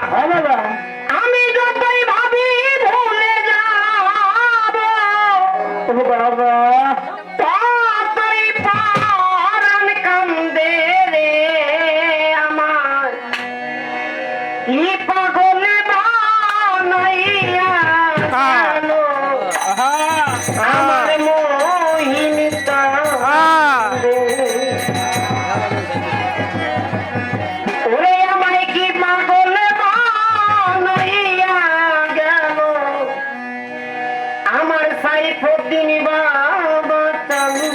அவ்வளவு খাই ফোদিনী বাবা চালু।